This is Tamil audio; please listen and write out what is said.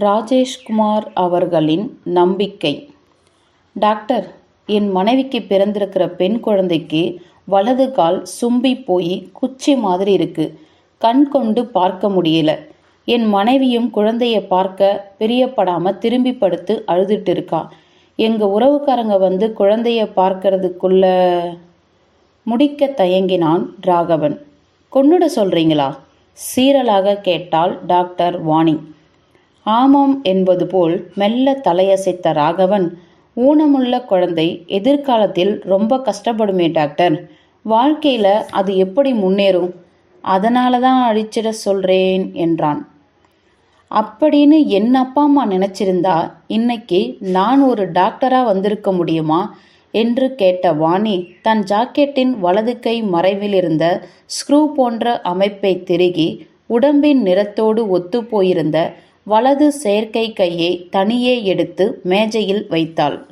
ராஜேஷ்குமார் அவர்களின் நம்பிக்கை. டாக்டர் என் மனைவிக்கு பிறந்திருக்கிற பெண் குழந்தைக்கு வலது கால் சும்பி போய் குச்சி மாதிரி இருக்கு. கண் கொண்டு பார்க்க முடியல. என் மனைவியும் குழந்தைய பார்க்க பிரியப்படாம திரும்பி படுத்து அழுதுட்டு இருக்கா. எங்க உறவுக்காரங்க வந்து குழந்தைய பார்க்கறதுக்குள்ள முடிக்க தயங்கினான் ராகவன். கொன்னுட சொல்றீங்களா? சீரலாக கேட்டாள் டாக்டர் வாணி. ஆமாம் என்பது போல் மெல்ல தலையசைத்த ராகவன் ஊனமுள்ள குழந்தை எதிர்காலத்தில் ரொம்ப கஷ்டப்படுமே டாக்டர். வாழ்க்கையில் அது எப்படி முன்னேறும்? அதனால தான் அழிச்சிட சொல்கிறேன் என்றான். அப்படின்னு என் அப்பா அம்மா நினச்சிருந்தா இன்னைக்கு நான் ஒரு டாக்டராக வந்திருக்க முடியுமா? என்று கேட்ட வாணி தன் ஜாக்கெட்டின் வலது கை மறைவில் இருந்த ஸ்க்ரூ போன்ற அமைப்பை திருகி உடம்பின் நிறத்தோடு ஒத்துப்போயிருந்த வலது செயற்கை கையை தனியே எடுத்து மேஜையில் வைத்தாள்.